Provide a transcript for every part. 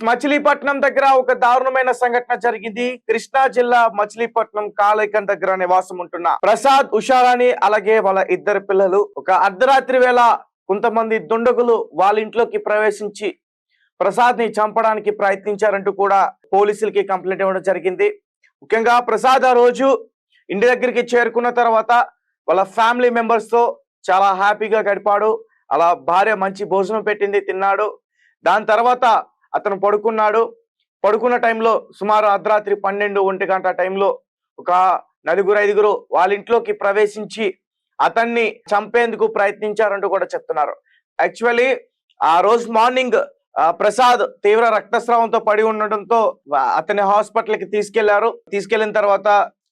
మచిలీపట్నం దగ్గర ఒక దారుణమైన సంఘటన జరిగింది. కృష్ణా జిల్లా మచిలీపట్నం కాళైకం దగ్గర నివాసం ఉంటున్న ప్రసాద్ ఉషారాణి అలాగే వాళ్ళ ఇద్దరు పిల్లలు ఒక అర్ధరాత్రి వేళ కొంతమంది దుండగులు వాళ్ళ ఇంట్లోకి ప్రవేశించి ప్రసాద్ని చంపడానికి ప్రయత్నించారంటూ కూడా పోలీసులకి కంప్లైంట్ ఇవ్వడం జరిగింది. ముఖ్యంగా ప్రసాద్ ఆ రోజు ఇంటి దగ్గరికి చేరుకున్న తర్వాత వాళ్ళ ఫ్యామిలీ మెంబర్స్తో చాలా హ్యాపీగా గడిపాడు. అలా భార్య మంచి భోజనం పెట్టింది తిన్నాడు. దాని తర్వాత అతను పడుకున్నాడు. పడుకున్న టైంలో సుమారు అర్ధరాత్రి పన్నెండు ఒంటి గంట టైంలో ఒక నలుగురు ఐదుగురు వాళ్ళ ఇంట్లోకి ప్రవేశించి అతన్ని చంపేందుకు ప్రయత్నించారంటూ కూడా చెప్తున్నారు. యాక్చువల్లీ ఆ రోజు మార్నింగ్ ఆ, ప్రసాద్ తీవ్ర రక్తస్రావంతో పడి ఉండడంతో అతని హాస్పిటల్కి తీసుకెళ్ళారు. తీసుకెళ్ళిన తర్వాత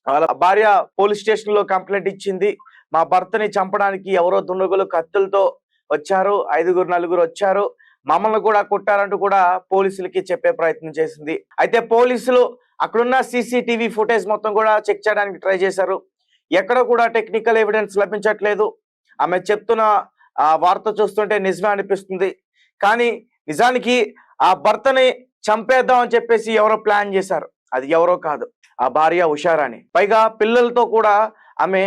వాళ్ళ భార్య పోలీస్ స్టేషన్లో కంప్లైంట్ ఇచ్చింది. మా భర్తని చంపడానికి ఎవరో దుండగులు కత్తులతో వచ్చారు. ఐదుగురు నలుగురు వచ్చారు. మమ్మల్ని కూడా కొట్టారంటూ కూడా పోలీసులకి చెప్పే ప్రయత్నం చేసింది. అయితే పోలీసులు అక్కడున్న సీసీటీవీ ఫుటేజ్ మొత్తం కూడా చెక్ చేయడానికి ట్రై చేశారు. ఎక్కడ కూడా టెక్నికల్ ఎవిడెన్స్ లభించట్లేదు. ఆమె చెప్తున్న ఆ వార్త చూస్తుంటే నిజమే అనిపిస్తుంది. కానీ నిజానికి ఆ భర్తని చంపేద్దాం అని చెప్పేసి ఎవరో ప్లాన్ చేశారు. అది ఎవరో కాదు. ఆ భార్య ఉషారాణి. పైగా పిల్లలతో కూడా ఆమె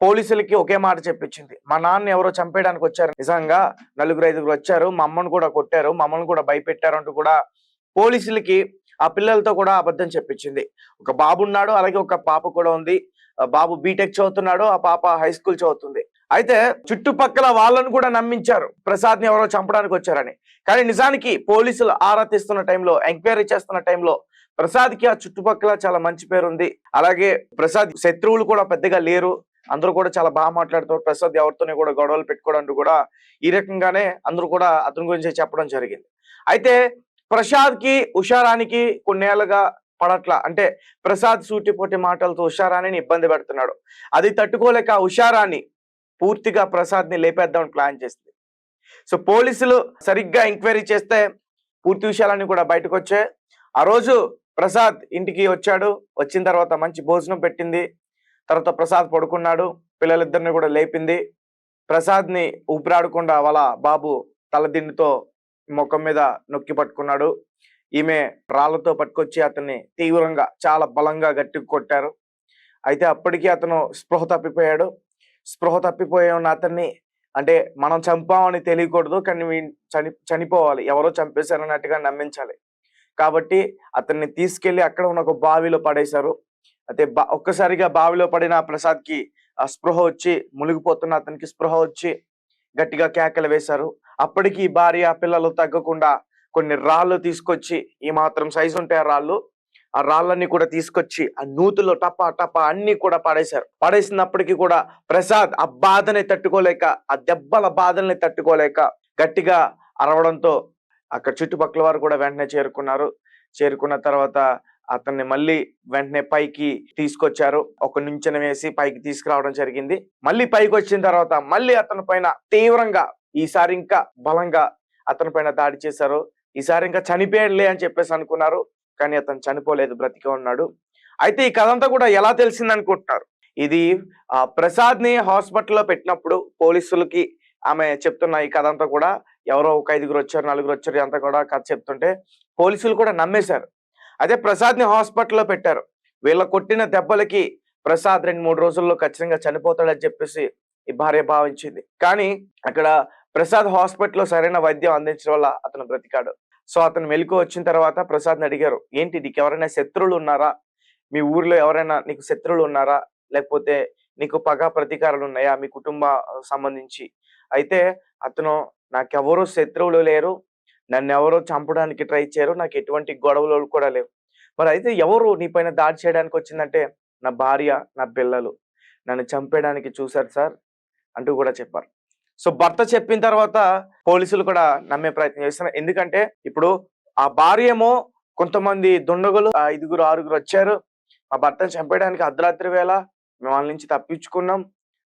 పోలీసులకి ఒకే మాట చెప్పించింది. మా నాన్న ఎవరో చంపేయడానికి వచ్చారు. నిజంగా నలుగురు ఐదుగురు వచ్చారు. మా అమ్మను కూడా కొట్టారు. మమ్మల్ని కూడా భయపెట్టారు అంటూ కూడా పోలీసులకి ఆ పిల్లలతో కూడా అబద్ధం చెప్పించింది. ఒక బాబు ఉన్నాడు అలాగే ఒక పాప కూడా ఉంది. ఆ బాబు బీటెక్ చదువుతున్నాడు ఆ పాప హై స్కూల్ చదువుతుంది. అయితే చుట్టుపక్కల వాళ్ళను కూడా నమ్మించారు. ప్రసాద్ని ఎవరో చంపడానికి వచ్చారని. కానీ నిజానికి పోలీసులు ఆరా తీస్తున్న టైంలో ఎంక్వైరీ చేస్తున్న టైంలో ప్రసాద్కి ఆ చుట్టుపక్కల చాలా మంచి పేరు ఉంది అలాగే ప్రసాద్ శత్రువులు కూడా పెద్దగా లేరు. అందరూ కూడా చాలా బాగా మాట్లాడుతారు ప్రసాద్ ఎవరితోనే కూడా గొడవలు పెట్టుకోవడానికి కూడా ఈ రకంగానే అందరూ కూడా అతని గురించి చెప్పడం జరిగింది. అయితే ప్రసాద్కి ఉషారానికి కొన్నేళ్ళుగా పడట్ల. అంటే ప్రసాద్ సూటిపోటి మాటలతో ఉషారాణిని ఇబ్బంది పెడుతున్నాడు. అది తట్టుకోలేక ఉషారాణి పూర్తిగా ప్రసాద్ని లేపేద్దామని ప్లాన్ చేసింది. సో పోలీసులు సరిగ్గా ఎంక్వైరీ చేస్తే పూర్తి విషయాలన్నీ కూడా బయటకు వచ్చాయి ఆ రోజు ప్రసాద్ ఇంటికి వచ్చాడు. వచ్చిన తర్వాత మంచి భోజనం పెట్టింది. తర్వాత ప్రసాద్ పడుకున్నాడు. పిల్లలిద్దరిని కూడా లేపింది. ప్రసాద్ని ఊపిరాడకుండా వాళ్ళ బాబు తలదిండితో ముఖం మీద నొక్కి పట్టుకున్నాడు. ఈమె రాళ్ళతో పట్టుకొచ్చి అతన్ని తీవ్రంగా చాలా బలంగా గట్టి కొట్టారు. అయితే అప్పటికి అతను స్పృహ తప్పిపోయాడు. స్పృహ తప్పిపోయే ఉన్న అతన్ని అంటే మనం చంపామని తెలియకూడదు కానీ చని చనిపోవాలి. ఎవరో చంపేశారన్నట్టుగా నమ్మించాలి. కాబట్టి అతన్ని తీసుకెళ్ళి అక్కడ ఉన్న ఒక బావిలో పడేశారు. అయితే బా ఒక్కసారిగా బావిలో పడిన ప్రసాద్కి ఆ స్పృహ వచ్చి మునిగిపోతున్న అతనికి స్పృహ వచ్చి గట్టిగా కేకలు వేశారు. అప్పటికి భార్య పిల్లలు తగ్గకుండా కొన్ని రాళ్ళు తీసుకొచ్చి ఈ మాత్రం సైజు ఉంటాయి ఆ రాళ్ళు ఆ రాళ్ళన్ని కూడా తీసుకొచ్చి ఆ నూతులో టపా టపా అన్ని కూడా పడేశారు. పడేసినప్పటికీ కూడా ప్రసాద్ ఆ బాధని తట్టుకోలేక ఆ దెబ్బల బాధల్ని తట్టుకోలేక గట్టిగా అరవడంతో అక్కడ చుట్టుపక్కల వారు కూడా వెంటనే చేరుకున్నారు. చేరుకున్న తర్వాత అతన్ని మళ్ళీ వెంటనే పైకి తీసుకొచ్చారు. ఒక నించెన వేసి పైకి తీసుకురావడం జరిగింది. మళ్ళీ పైకి వచ్చిన తర్వాత మళ్ళీ అతని పైన తీవ్రంగా ఈసారి ఇంకా బలంగా అతని పైన దాడి చేశారు. ఈసారి ఇంకా చనిపోయాడులే అని చెప్పేసి అనుకున్నారు. కానీ అతను చనిపోలేదు బ్రతికే ఉన్నాడు. అయితే ఈ కథ అంతా కూడా ఎలా తెలిసింది అనుకుంటున్నారు? ఇది ఆ ప్రసాద్ని హాస్పిటల్లో పెట్టినప్పుడు పోలీసులకి ఆమె చెప్తున్న ఈ కథ అంతా కూడా ఎవరో ఒక ఐదుగురు వచ్చారు నలుగురు వచ్చారు అంతా కూడా కథ చెప్తుంటే పోలీసులు కూడా నమ్మేశారు. అదే ప్రసాద్ని హాస్పిటల్లో పెట్టారు. వీళ్ళ కొట్టిన దెబ్బలకి ప్రసాద్ రెండు మూడు రోజుల్లో ఖచ్చితంగా చనిపోతాడని చెప్పేసి ఈ భార్య భావించింది. కానీ అక్కడ ప్రసాద్ హాస్పిటల్లో సరైన వైద్యం అందించడం వల్ల అతను బ్రతికాడు. సో అతను మెలకు వచ్చిన తర్వాత ప్రసాద్ని అడిగారు ఏంటి నీకు ఎవరైనా శత్రువులు ఉన్నారా? మీ ఊర్లో ఎవరైనా నీకు శత్రువులు ఉన్నారా? లేకపోతే నీకు పగ ప్రతీకారాలు ఉన్నాయా మీ కుటుంబ సంబంధించి? అయితే అతను నాకెవరూ శత్రువులు లేరు. నన్ను ఎవరో చంపడానికి ట్రై చేయరు నాకు ఎటువంటి గొడవలు కూడా లేవు. మరి అయితే ఎవరు నీ పైన దాడి చేయడానికి వచ్చిందంటే నా భార్య నా పిల్లలు. నన్ను చంపేయడానికి చూశారు సార్ అంటూ కూడా చెప్పారు. సో భర్త చెప్పిన తర్వాత పోలీసులు కూడా నమ్మే ప్రయత్నం చేస్తున్నారు. ఎందుకంటే ఇప్పుడు ఆ భార్య ఏమో కొంతమంది దుండగులు ఐదుగురు ఆరుగురు వచ్చారు. మా భర్తను చంపేయడానికి అర్ధరాత్రి వేళ మేము వాళ్ళ నుంచి తప్పించుకున్నాం.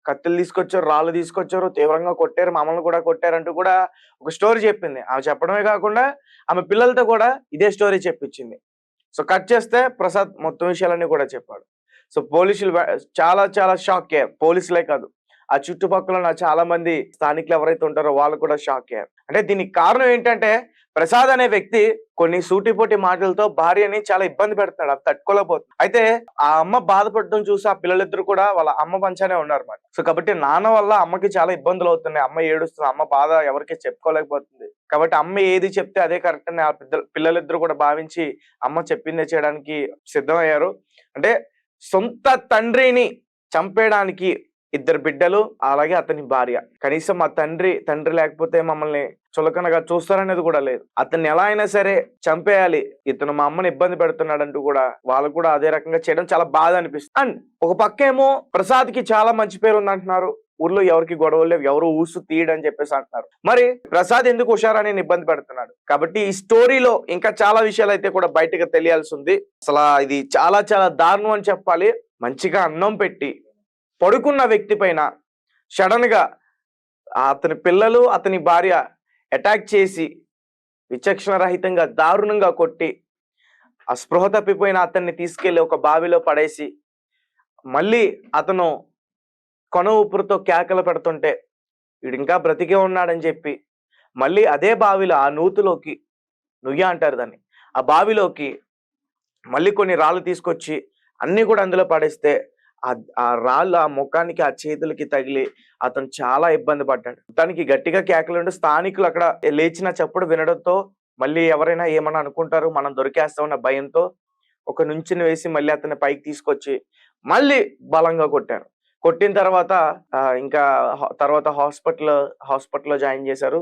కత్తులు తీసుకొచ్చారు రాళ్ళు తీసుకొచ్చారు తీవ్రంగా కొట్టారు మమ్మల్ని కూడా కొట్టారంటూ కూడా ఒక స్టోరీ చెప్పింది. ఆమె చెప్పడమే కాకుండా ఆమె పిల్లలతో కూడా ఇదే స్టోరీ చెప్పించింది. సో కట్ చేస్తే ప్రసాద్ మొత్తం విషయాలన్నీ కూడా చెప్పాడు. సో పోలీసులు చాలా చాలా షాక్ అయ్యారు పోలీసులే కాదు. ఆ చుట్టుపక్కల ఉన్న చాలా మంది స్థానికులు ఎవరైతే ఉంటారో వాళ్ళు కూడా షాక్ అయ్యారు అంటే దీనికి కారణం ఏంటంటే ప్రసాద్ అనే వ్యక్తి కొన్ని సూటిపోటి మాటలతో భార్యని చాలా ఇబ్బంది పెడుతున్నాడు అది తట్టుకోలేకపోతుంది అయితే ఆ అమ్మ బాధపడడం చూసి ఆ పిల్లలిద్దరు కూడా వాళ్ళ అమ్మ పంచానే ఉన్నారు మరి సో కాబట్టి నాన్న వల్ల అమ్మకి చాలా ఇబ్బందులు అవుతున్నాయి. అమ్మ ఏడుస్తుంది అమ్మ బాధ ఎవరికి చెప్పుకోలేకపోతుంది. కాబట్టి అమ్మ ఏది చెప్తే అదే కరెక్ట్ అని ఆ పిల్ల- పిల్లలిద్దరు కూడా భావించి అమ్మ చెప్పిందే చేయడానికి సిద్ధమయ్యారు. అంటే సొంత తండ్రిని చంపేయడానికి ఇద్దరు బిడ్డలు అలాగే అతని భార్య. కనీసం మా తండ్రి తండ్రి లేకపోతే మమ్మల్ని చులకనగా చూస్తారనేది కూడా లేదు. అతన్ని ఎలా అయినా సరే చంపేయాలి. ఇతను మా అమ్మని ఇబ్బంది పెడుతున్నాడంటూ కూడా వాళ్ళు కూడా అదే రకంగా చేయడం చాలా బాధ అనిపిస్తుంది. అండ్ ఒక పక్క ఏమో ప్రసాద్కి చాలా మంచి పేరు ఉంది అంటున్నారు ఊర్లో ఎవరికి గొడవలు లేవు ఎవరు ఊసు తీయడని చెప్పేసి అంటున్నారు. మరి ప్రసాద్ ఎందుకు హుషారని ఇబ్బంది పెడుతున్నాడు? కాబట్టి ఈ స్టోరీలో ఇంకా చాలా విషయాలు అయితే కూడా బయటకు తెలియాల్సి ఉంది. అసలు ఇది చాలా చాలా దారుణం అని చెప్పాలి. మంచిగా అన్నం పెట్టి పడుకున్న వ్యక్తి పైన సడన్గా అతని పిల్లలు అతని భార్య అటాక్ చేసి విచక్షణ రహితంగా దారుణంగా కొట్టి ఆ స్పృహ తప్పిపోయిన అతన్ని తీసుకెళ్ళి ఒక బావిలో పడేసి మళ్ళీ అతను కొన ఊపిరితో కేకలు పెడుతుంటే వీడు ఇంకా బ్రతికే ఉన్నాడని చెప్పి మళ్ళీ అదే బావిలో ఆ నూతులోకి నుయ్య అంటారు దాన్ని ఆ బావిలోకి మళ్ళీ కొన్ని రాళ్ళు తీసుకొచ్చి అన్నీ కూడా అందులో పడేస్తే ఆ- రాళ్ళు ఆ ముఖానికి ఆ చేతులకి తగిలి అతను చాలా ఇబ్బంది పడ్డాడు. తనకి గట్టిగా కేకలుండి స్థానికులు అక్కడ లేచిన చప్పుడు వినడంతో మళ్ళీ ఎవరైనా ఏమన్నా అనుకుంటారు? మనం దొరికేస్తామన్న భయంతో ఒక నుంచిని వేసి మళ్ళీ అతన్ని పైకి తీసుకొచ్చి మళ్ళీ బలంగా కొట్టారు. కొట్టిన తర్వాత ఇంకా తర్వాత హాస్పిటల్ హాస్పిటల్లో జాయిన్ చేశారు.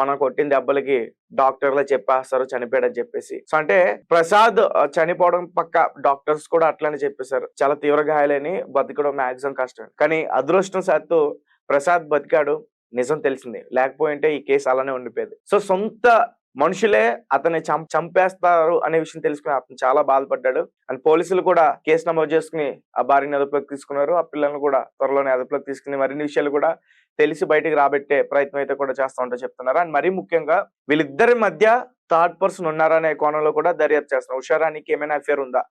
మనం కొట్టిన దెబ్బలకి డాక్టర్లు చెప్పేస్తారు చనిపోయాడని చెప్పేసి. సో అంటే ప్రసాద్ చనిపోవడం పక్క డాక్టర్స్ కూడా అట్లనే చెప్పేశారు. చాలా తీవ్ర గాయాలని బతకడం మాక్సిమం కష్టం. కానీ అదృష్టం సత్తు ప్రసాద్ బతికాడు నిజం తెలిసింది. లేకపోయింటే ఈ కేసు అలానే ఉండిపోయేది. సో సొంత మనుషులే అతన్ని చం- చంపేస్తారు అనే విషయం తెలుసుకుని అతను చాలా బాధపడ్డాడు. అండ్ పోలీసులు కూడా కేసు నమోదు చేసుకుని ఆ భార్యని అదుపులోకి తీసుకున్నారు. ఆ పిల్లల్ని కూడా త్వరలోనే అదుపులోకి తీసుకుని మరిన్ని విషయాలు కూడా తెలిసి బయటికి రాబెట్టే ప్రయత్నం అయితే కూడా చేస్తా ఉంటా చెప్తున్నారు. అండ్ మరీ ముఖ్యంగా వీళ్ళిద్దరి మధ్య థర్డ్ పర్సన్ ఉన్నారనే కోణంలో కూడా దర్యాప్తు చేస్తున్నారు. ఉషారానికి ఏమైనా అఫేర్ ఉందా?